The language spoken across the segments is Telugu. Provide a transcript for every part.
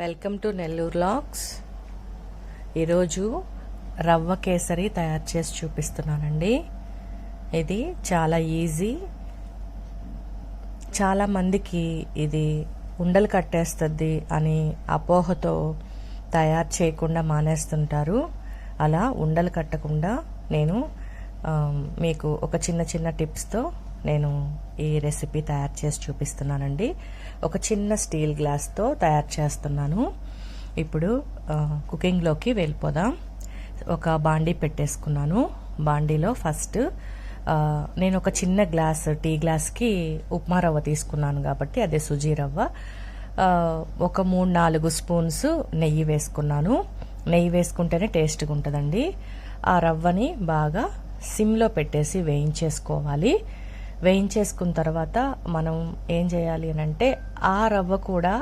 Welcome to Nellore lakhs. ఈరోజు రవ్వ కేసరి తయారు చేసి చూపిస్తున్నానండి. ఇది చాలా ఈజీ. చాలా మందికి ఇది ఉండలు కట్టేస్తుంది అని అపోహతో తయారు చేయకుండా మానేస్తుంటారు. అలా ఉండలు కట్టకుండా నేను మీకు ఒక చిన్న చిన్న టిప్స్తో నేను ఈ రెసిపీ తయారు చేసి చూపిస్తున్నానండి. ఒక చిన్న స్టీల్ గ్లాస్తో తయారు చేస్తున్నాను. ఇప్పుడు కుకింగ్లోకి వెళ్ళిపోదాం. ఒక బాండీ పెట్టేసుకున్నాను. బాండీలో ఫస్ట్ నేను ఒక చిన్న గ్లాస్ టీ గ్లాస్కి ఉప్మా రవ్వ తీసుకున్నాను కాబట్టి అదే సుజీ రవ్వ. ఒక మూడు నాలుగు స్పూన్స్ నెయ్యి వేసుకున్నాను. నెయ్యి వేసుకుంటేనే టేస్ట్గా ఉంటుందండి. ఆ రవ్వని బాగా సిమ్లో పెట్టేసి వేయించేసుకోవాలి. వేయించేసుకున్న తర్వాత మనం ఏం చేయాలి అని అంటే ఆ రవ్వ కూడా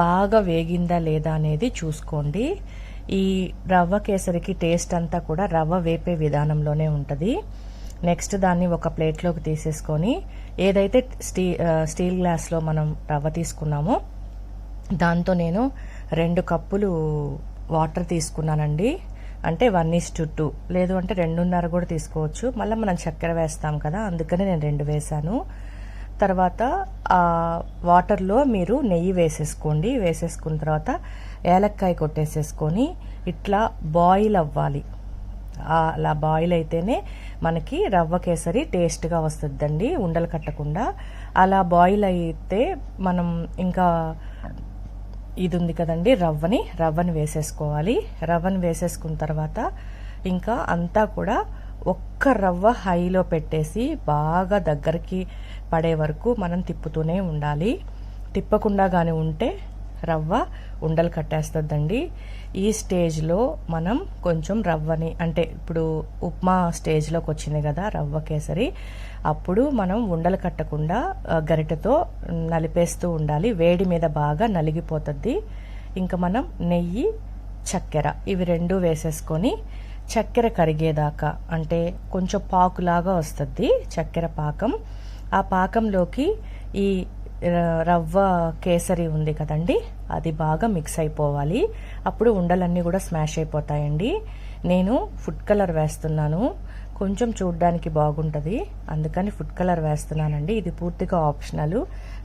బాగా వేగిందా లేదా అనేది చూసుకోండి. ఈ రవ్వ కేసరికి టేస్ట్ అంతా కూడా రవ్వ వేపే విధానంలోనే ఉంటుంది. నెక్స్ట్ దాన్ని ఒక ప్లేట్లోకి తీసేసుకొని ఏదైతే స్టీ స్టీల్ గ్లాస్లో మనం రవ్వ తీసుకున్నామో దాంతో నేను రెండు కప్పులు వాటర్ తీసుకున్నానండి. అంటే వన్ ఈస్ టు టూ లేదు అంటే రెండున్నర కూడా తీసుకోవచ్చు. మళ్ళీ మనం చక్కెర వేస్తాం కదా అందుకని నేను రెండు వేశాను. తర్వాత వాటర్లో మీరు నెయ్యి వేసేసుకోండి. వేసేసుకున్న తర్వాత ఏలక్కాయ కొట్టేసేసుకొని ఇట్లా బాయిల్ అవ్వాలి. అలా బాయిల్ అయితేనే మనకి రవ్వ కేసరి టేస్ట్గా వస్తుందండి ఉండలు కట్టకుండా. అలా బాయిల్ అయితే మనం ఇంకా ఇది ఉంది కదండి రవ్వని రవ్వని వేసేసుకోవాలి. రవ్వని వేసేసుకున్న తర్వాత ఇంకా అంతా కూడా ఒక్క రవ్వ హైలో పెట్టేసి బాగా దగ్గరికి పడే వరకు మనం తిప్పుతూనే ఉండాలి. తిప్పకుండా కానీ ఉంటే రవ్వ ఉండలు కట్టేస్తుందండి. ఈ స్టేజ్లో మనం కొంచెం రవ్వని అంటే ఇప్పుడు ఉప్మా స్టేజ్లోకి వచ్చింది కదా రవ్వ కేసరి అప్పుడు మనం ఉండలు కట్టకుండా గరిటెతో నలిపేస్తూ ఉండాలి. వేడి మీద బాగా నలిగిపోతుంది. ఇంకా మనం నెయ్యి చక్కెర ఇవి రెండు వేసేసుకొని చక్కెర కరిగేదాకా అంటే కొంచెం పాకులాగా వస్తుంది చక్కెర పాకం. ఆ పాకంలోకి ఈ రవ్వ కేసరి ఉంది కదండి. అది బాగా మిక్స్ అయిపోవాలి. అప్పుడు ఉండలన్నీ కూడా స్మాష్ అయిపోతాయండి. నేను ఫుడ్ కలర్ వేస్తున్నాను. కొంచెం చూడ్డానికి బాగుంటుంది. అందుకని ఫుడ్ కలర్ వేస్తున్నానండి. ఇది పూర్తిగా ఆప్షనల్.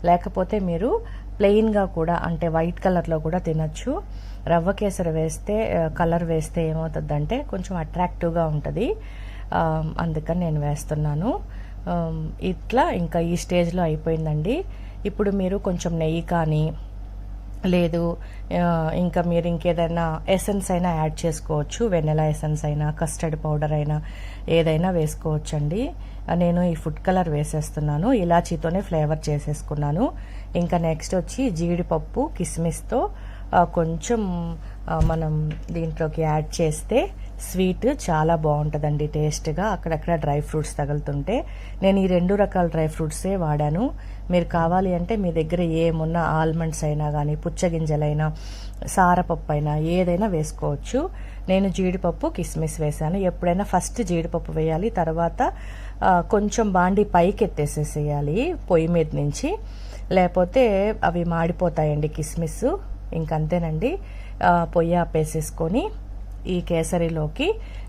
లేకపోతే మీరు ప్లెయిన్గా కూడా అంటే వైట్ కలర్లో కూడా తినచ్చు. రవ్వ కేసరి వేస్తే కలర్ వేస్తే ఏమవుతుందంటే కొంచెం అట్రాక్టివ్గా ఉంటుంది. అందుకని నేను వేస్తున్నాను. ఇట్లా ఇంకా ఈ స్టేజ్లో అయిపోయిందండి. ఇప్పుడు మీరు కొంచెం నెయ్యి కానీ లేదు ఇంకా మీరు ఇంకేదైనా ఎసెన్స్ అయినా యాడ్ చేసుకోవచ్చు. వెనెలా ఎసెన్స్ అయినా కస్టర్డ్ పౌడర్ అయినా ఏదైనా వేసుకోవచ్చండి. నేను ఈ ఫుడ్ కలర్ వేసేస్తున్నాను. ఇలాచీతోనే ఫ్లేవర్ చేసేసుకున్నాను. ఇంకా నెక్స్ట్ వచ్చి జీడిపప్పు కిస్మిస్తో కొంచెం మనం దీంట్లోకి యాడ్ చేస్తే స్వీట్ చాలా బాగుంటుందండి టేస్ట్గా. అక్కడక్కడ డ్రై ఫ్రూట్స్ తగులుతుంటే నేను ఈ రెండు రకాల డ్రై ఫ్రూట్సే వాడాను. మీరు కావాలి అంటే మీ దగ్గర ఏమున్నా ఆల్మండ్స్ అయినా కానీ పుచ్చగింజలైనా సారపప్పు అయినా ఏదైనా వేసుకోవచ్చు. నేను జీడిపప్పు కిస్మిస్ వేశాను. ఎప్పుడైనా ఫస్ట్ జీడిపప్పు వేయాలి తర్వాత కొంచెం బాండి పైకి ఎత్తేసేసేయాలి పొయ్యి మీద నుంచి. లేకపోతే అవి మాడిపోతాయండి కిస్మిస్. ఇంకంతేనండి. పొయ్యి ఆపేసేసుకొని ఈ కేసరిలోకి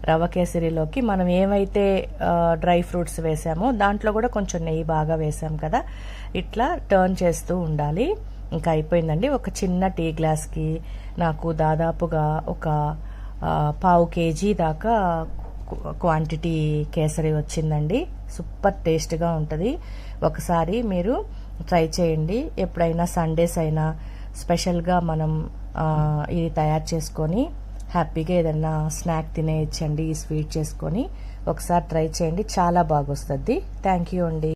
రవ్వ కేసరిలోకి మనం ఏమైతే డ్రై ఫ్రూట్స్ వేసామో దాంట్లో కూడా కొంచెం నెయ్యి బాగా వేసాం కదా. ఇట్లా టర్న్ చేస్తూ ఉండాలి. ఇంకా అయిపోయిందండి. ఒక చిన్న టీ గ్లాస్కి నాకు దాదాపుగా ఒక పావు కేజీ దాకా క్వాంటిటీ కేసరి వచ్చిందండి. సూపర్ టేస్ట్గా ఉంటుంది. ఒకసారి మీరు ట్రై చేయండి. ఎప్పుడైనా సండేస్ అయినా స్పెషల్గా మనం ఇది తయారు చేసుకొని హ్యాపీగా ఏదైనా స్నాక్ తినేయచ్చండి ఈ స్వీట్ చేసుకొని ఒకసారి ట్రై చేయండి చాలా బాగా వస్తుంది థ్యాంక్ యూ అండి.